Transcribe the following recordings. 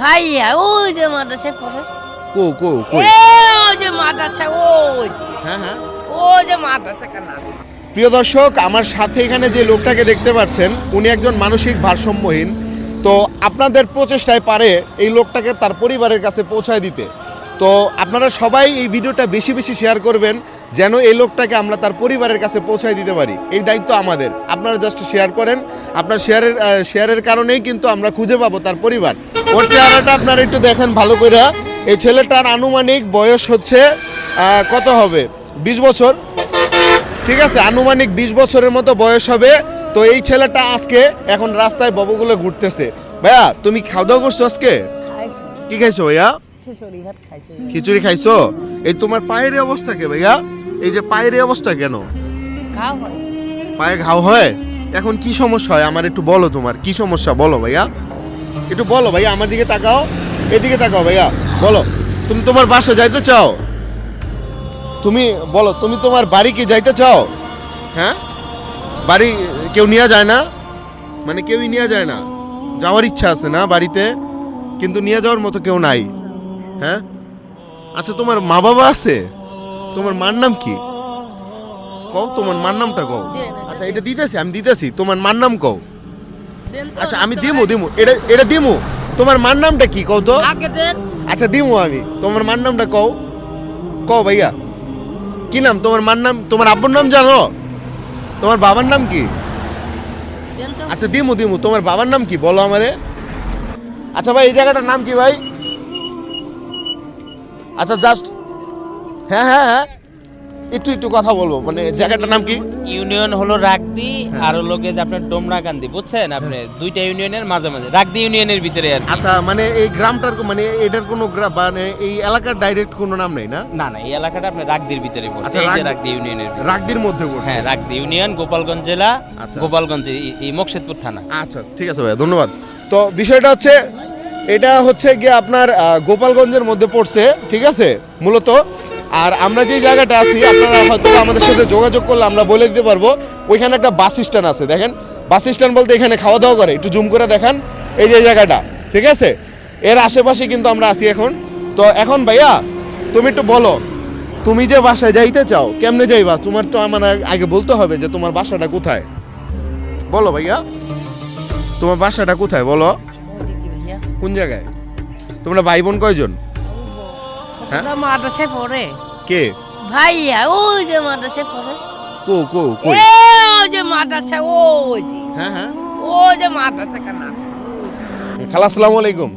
ভাইয়া ওই যে মাদ্রাসায় পড়ে কো কো কো ওই যে মাদ্রাসা ওই যে। হ্যাঁ হ্যাঁ। ওই যে মাদ্রাসা কেন প্রিয় দর্শক আমার সাথে এখানে যে লোকটাকে দেখতে পাচ্ছেন উনি একজন মানসিক ভারসাম্যহীন। তো আপনাদের প্রচেষ্টায় পারে এই লোকটাকে তার পরিবারের কাছে পৌঁছায় দিতে। তো আপনারা সবাই এই ভিডিওটা বেশি বেশি শেয়ার করবেন যেন এই লোকটাকে আমরা তার পরিবারের কাছে পৌঁছায় দিতে পারি। এই দায়িত্ব আমাদের। আপনারা জাস্ট শেয়ার করেন। আপনার শেয়ারের শেয়ারের কারণেই কিন্তু আমরা খুঁজে পাবো তার পরিবার। ওর চেহারাটা আপনারা একটু দেখেন ভালো করে। এই ছেলেটার আনুমানিক বয়স হচ্ছে কত হবে? বিশ বছর। ঠিক আছে? আনুমানিক বিশ বছরের মতো বয়স হবে। তো এই ছেলেটা আজকে এখন রাস্তায় ববগুলো ঘুরতেছে। ভাইয়া তুমি খাওয়া দাওয়া করছ আজকে? কি খাইছো ভাইয়া? খিচুড়ি ভাত খাইছি। খিচুড়ি খাইছো? এই তোমার পায়ের অবস্থা কে ভাইয়া? এই যে পায়ের অবস্থা কেন? পায়ে ঘাও হয়? এখন কি সমস্যা হয়? আমার একটু বলো তোমার কি সমস্যা বলো ভাইয়া? একটু বলো ভাইয়া আমার দিকে তাকাও এদিকে তাকাও ভাইয়া বলো। তুমি তোমার বাসা যাইতে চাও? তুমি বলো তুমি তোমার বাড়ি কি যাইতে চাও? হ্যাঁ? বাড়ি কেউ নিয়ে যায় না? মানে কেউই নিয়ে যায় না? যাওয়ার ইচ্ছা আছে না বাড়িতে? কিন্তু নিয়ে যাওয়ার মতো কেউ নাই। হ্যাঁ? আচ্ছা তোমার মা বাবা আছে? তোমার মার নাম কি? কও তোমার মার নামটা কও। আচ্ছা এটা দিতেছি আমি দিতেছি। তোমার মার নাম কও। আচ্ছা আমি দিমু দিমু। এটা এটা দিমু। তোমার মার নামটা কি কও তো? আচ্ছা দিমু আমি। তোমার মার নামটা কও। কও ভাইয়া। কি নাম? তোমার মার নাম তোমার আব্বুর নাম জানো? তোমার বাবার নাম কি? আচ্ছা দিমু দিমু। তোমার বাবার নাম কি? বলো আমারে। আচ্ছা ভাই এই জায়গাটার নাম কি ভাই? আচ্ছা জাস্ট হ্যাঁ হ্যাঁ হ্যাঁ। একটু একটু কথা বলব। মানে জায়গাটার নাম কি? ইউনিয়ন হলো রাগদি আর হলো যে আপনার ডোমরাকান্দি বুঝছেন? আপনি দুইটা ইউনিয়নের মাঝে মাঝে রাগদি ইউনিয়নের ভিতরে আর আচ্ছা মানে এই গ্রামটার মানে এটার কোনো গ্রাম মানে এই এলাকার ডাইরেক্ট কোনো নাম নেই না? না না এই এলাকাটা আপনার রাগদির ভিতরে পড়ছে আচ্ছা, এই যে রাগদি- ইউনিয়নের। রাগদির মধ্যে পড়ছে। হ্যাঁ রাগদি ইউনিয়ন গোপালগঞ্জ জেলা আচ্ছা। গোপালগঞ্জ এই- মকসেদপুর থানা। আচ্ছা ঠিক আছে ভাইয়া ধন্যবাদ। তো বিষয়টা হচ্ছে এটা হচ্ছে গিয়ে আপনার গোপালগঞ্জের মধ্যে পড়ছে, ঠিক আছে? মূলত। আর আমরা যে জায়গাটা আছি, আপনারা হয়তো আমাদের সাথে যোগাযোগ করলে আমরা বলে দিতে পারব, ওইখানে একটা বাস স্ট্যান্ড আছে, দেখেন। বাস স্ট্যান্ড বলতে এখানে খাওয়া দাওয়া করে, একটু জুম করে দেখান, এই যে জায়গাটা, ঠিক আছে? এর আশেপাশে কিন্তু আমরা আছি এখন। তো এখন ভাইয়া, তুমি একটু বলো, তুমি যে বাসায় যাইতে চাও, কেমনে যাইবা? তোমার তো আমার আগে বলতে হবে যে তোমার বাসাটা কোথায়? বলো ভাইয়া। তোমার বাসাটা কোথায়? বলো। কোন জায়গায়? তোমরা ভাই বোন কয়জন? হ্যাঁ? মাদ্রাসায় পড়ে। কে? ভাইয়া ওই যে মাদ্রাসায় পড়ে। কো কো এ, ওই যে মাদ্রাসা ওই যে। হ্যাঁ হ্যাঁ। ওই যে মাদ্রাসা কেন খালা আসসালামু আলাইকুম।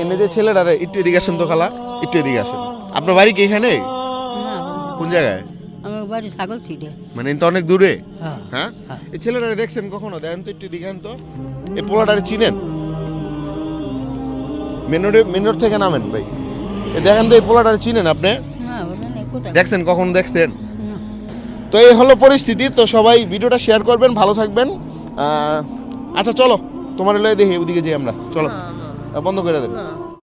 এনে যে ছেলেটা রে, একটু এদিকে আসেন তো খালা একটু এদিকে আসেন। আপনার বাড়ি কি এখানে? কোন জায়গায়? আমার বাড়ি ছাগল ছিটে। মানে তো অনেক দূরে? হ্যাঁ। হ্যাঁ? এই ছেলেটা দেখছেন কখনো? দেখেন তো একটু দেখেন তো। এই পোলাটারে চিনেন? মেনুরে রোড থেকে নামেন ভাই। দেখেন তো এই পোলাটার চিনেন আপনি? দেখছেন কখন দেখছেন? তো এই হলো পরিস্থিতি তো সবাই ভিডিওটা শেয়ার করবেন ভালো থাকবেন। আচ্ছা চলো তোমার লয়ে দেখি ওদিকে যাই আমরা চলো। বন্ধ করে দেন। না।